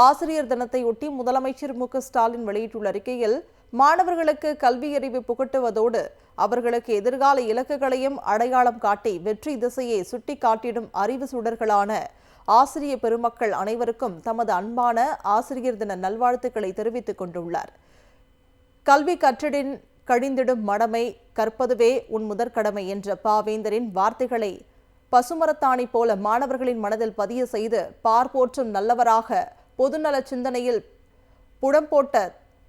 ஆசிரியர் தினத்தையொட்டி முதலமைச்சர் மு ஸ்டாலின் வெளியிட்டுள்ள அறிக்கையில் மாணவர்களுக்கு கல்வியறிவு புகட்டுவதோடு அவர்களுக்கு எதிர்கால இலக்குகளையும் அடையாளம் காட்டி வெற்றி திசையை சுட்டிக்காட்டிடும் அறிவு சுடர்களான ஆசிரிய பெருமக்கள் அனைவருக்கும் தமது அன்பான ஆசிரியர் தின நல்வாழ்த்துக்களை தெரிவித்துக் கொண்டுள்ளார். கல்வி கற்றிடின் கழிந்திடும் மடமை கற்பதுவே உன் முதற்கடமை என்ற பாவேந்தரின் வார்த்தைகளை பசுமரத்தாணி போல மாணவர்களின் மனதில் பதிய செய்து பார்ப்போற்றும் நல்லவராக பொதுநல சிந்தனையில் புடம் போட்ட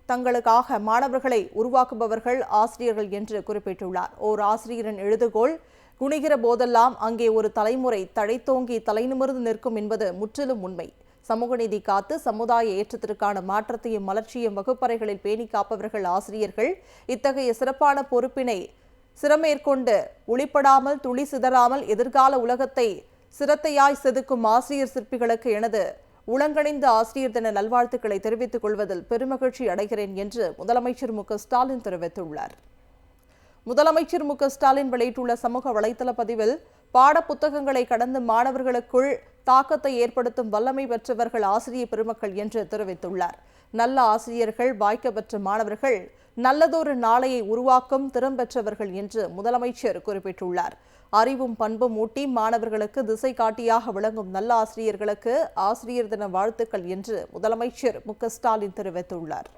தங்களுக்காக மாணவர்களை உருவாக்குபவர்கள் ஆசிரியர்கள் என்று குறிப்பிட்டுள்ளார். ஓர் ஆசிரியரின் எழுதுகோள் குணிகிற போதெல்லாம் அங்கே ஒரு தலைமுறை தழைத்தோங்கி தலைநிமிர்ந்து நிற்கும் என்பது முற்றிலும் உண்மை. சமூக நீதி காத்து சமுதாய ஏற்றத்திற்கான மாற்றத்தையும் மலர்ச்சியும் வகுப்பறைகளில் பேணி காப்பவர்கள் ஆசிரியர்கள் இத்தகைய சிறப்பான பொறுப்பினை சிறமேற்கொண்டு ஒளிப்படாமல் துளி சிதறாமல் எதிர்கால உலகத்தை சிரத்தையாய் செதுக்கும் ஆசிரியர் சிற்பிகளுக்கு எனது உளங்கணிந்த ஆசிரியர் தின நல்வாழ்த்துக்களை தெரிவித்துக் கொள்வதில் பெருமகிழ்ச்சி அடைகிறேன் என்று முதலமைச்சர் மு ஸ்டாலின் தெரிவித்துள்ளார். முதலமைச்சர் மு ஸ்டாலின் வெளியிட்டுள்ள சமூக வலைதள பதிவில் பாட புத்தகங்களை கடந்து மாணவர்களுக்குள் தாக்கத்தை ஏற்படுத்தும் வல்லமை பெற்றவர்கள் ஆசிரியர் பெருமக்கள் என்று தெரிவித்துள்ளார். நல்ல ஆசிரியர்கள் வாய்க்க பெற்ற மாணவர்கள் நல்லதொரு நாளையை உருவாக்கும் திறம் பெற்றவர்கள் என்று முதலமைச்சர் குறிப்பிட்டுள்ளார். அறிவும் பண்பும் ஊட்டி மாணவர்களுக்கு திசை காட்டியாக விளங்கும் நல்ல ஆசிரியர்களுக்கு ஆசிரியர் தின வாழ்த்துக்கள் என்று முதலமைச்சர் மு க ஸ்டாலின் தெரிவித்துள்ளார்.